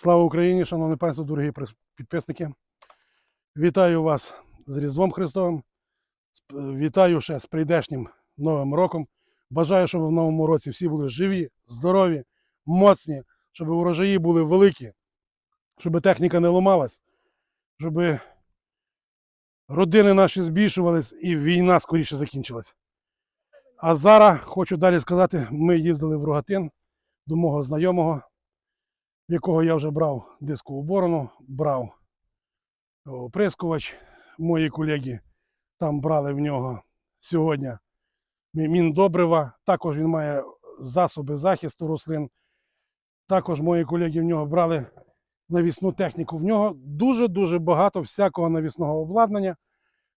Слава Україні, шановне панство, дорогі підписники. Вітаю вас з Різдвом Христовим. Вітаю ще з прийдешнім Новим роком. Бажаю, щоб в новому році всі були живі, здорові, моцні, щоб урожаї були великі, щоб техніка не ламалась, щоб родини наші збільшувались і війна скоріше закінчилась. А зараз хочу далі сказати: ми їздили в Рогатин до мого знайомого в якого я вже брав дискову борону, брав оприскувач. Мої колеги там брали в нього сьогодні міндобрива. Також він має засоби захисту рослин. Також мої колеги в нього брали навісну техніку. В нього дуже-дуже багато всякого навісного обладнання,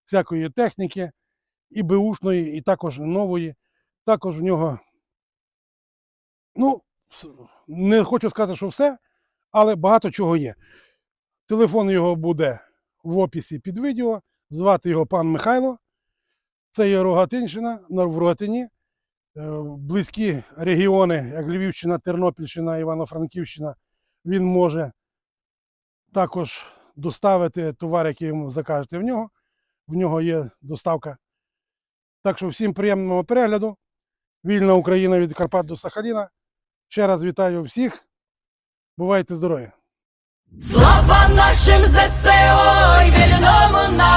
всякої техніки, і беушної, і також нової. Також в нього, ну, не хочу сказати, що все, але багато чого є. Телефон його буде в описі під відео. Звати його пан Михайло. Це є Рогатинщина на- в Рогатині. Е, Близькі регіони, як Львівщина, Тернопільщина, Івано-Франківщина, він може також доставити товар, який йому закажете в нього. В нього є доставка. Так що всім приємного перегляду. Вільна Україна від Карпат до Сахаліна. Ще раз вітаю всіх. Бувайте здорові! Слава нашим ЗСО і вільному народу,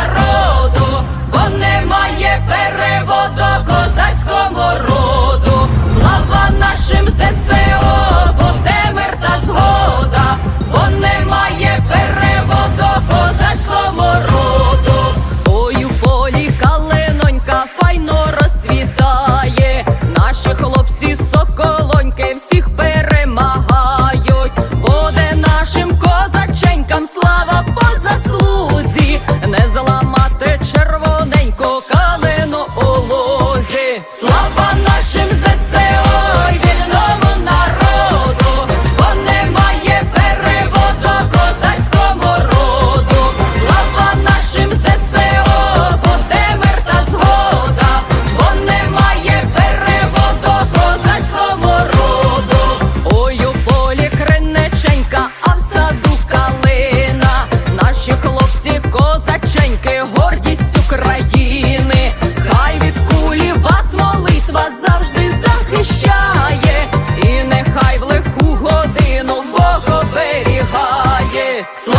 slide.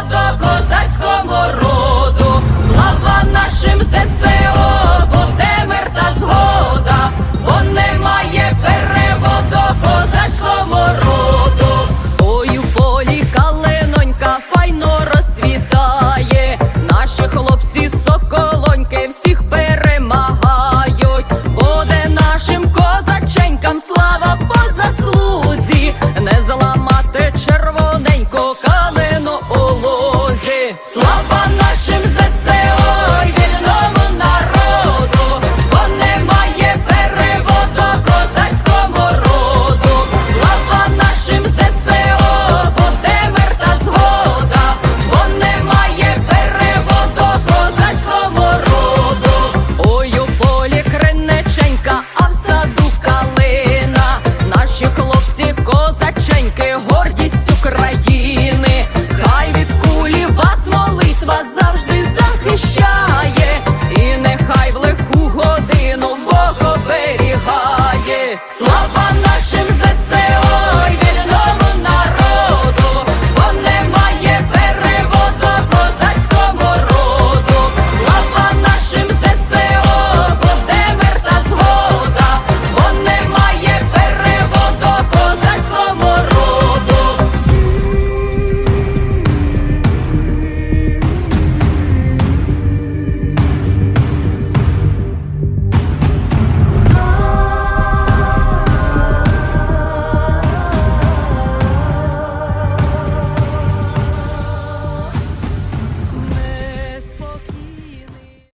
I'm not Protocolo.